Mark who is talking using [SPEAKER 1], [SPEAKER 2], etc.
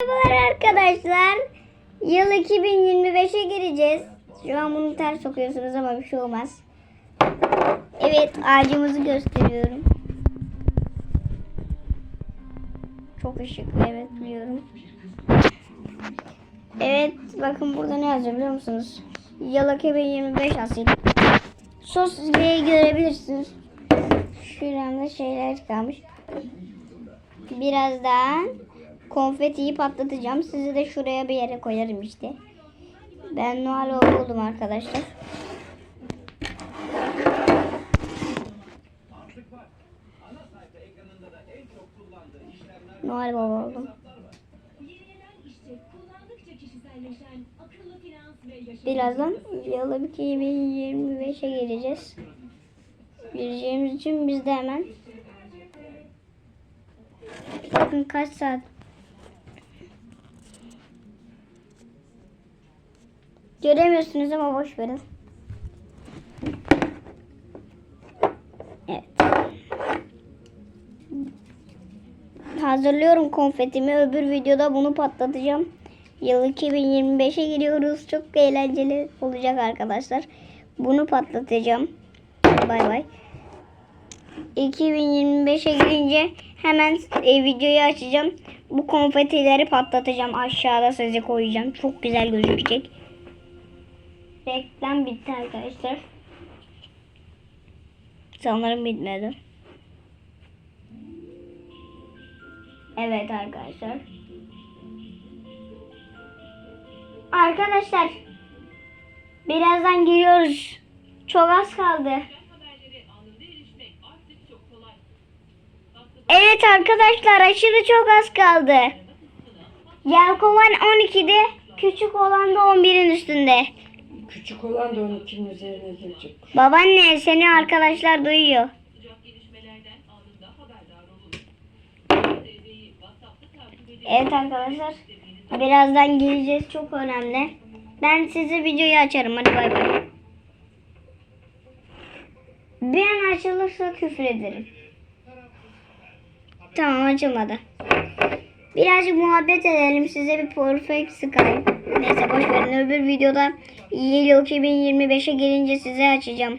[SPEAKER 1] Merhabalar arkadaşlar. Yıl 2025'e gireceğiz. Şu an bunu ters okuyorsunuz ama bir şey olmaz. Evet ağacımızı gösteriyorum. Çok ışıklı evet biliyorum. Evet bakın burada ne yazıyor biliyor musunuz? Yıl 2025 asil. Sosyal'i görebilirsiniz. Şuramda şeyler kalmış. Birazdan konfetiyi patlatacağım. Sizi de şuraya bir yere koyarım işte. Ben Noel oldum arkadaşlar. Noel Baba oldum. Birazdan yıl 2025'e geleceğiz. Gireceğimiz için biz de hemen Bakın kaç saat. Göremiyorsunuz ama boş verin. Evet. Hazırlıyorum konfetimi. Öbür videoda bunu patlatacağım. Yıl 2025'e giriyoruz. Çok eğlenceli olacak arkadaşlar. Bunu patlatacağım. Bay bay. 2025'e girince hemen e, videoyu açacağım. Bu konfetileri patlatacağım. Aşağıda size koyacağım. Çok güzel gözükecek. Reklam bitti arkadaşlar. Sanırım bitmedi. Evet arkadaşlar. Arkadaşlar birazdan giriyoruz. Çok az kaldı. Evet arkadaşlar aşırı çok az kaldı. Yelkovan 12'de, küçük olan da 11'in üstünde.
[SPEAKER 2] Küçük olan da 12'nin üzerine gelecek.
[SPEAKER 1] Babaanne seni arkadaşlar duyuyor. Evet arkadaşlar. Birazdan geleceğiz. Çok önemli. Ben size videoyu açarım. Hadi bay bay. Bir an açılırsa küfür ederim. Tamam açılmadı. Birazcık muhabbet edelim. Size bir perfect sıkayım. Neyse boş verin. Öbür videoda Yıl 2025'e gelince size açacağım.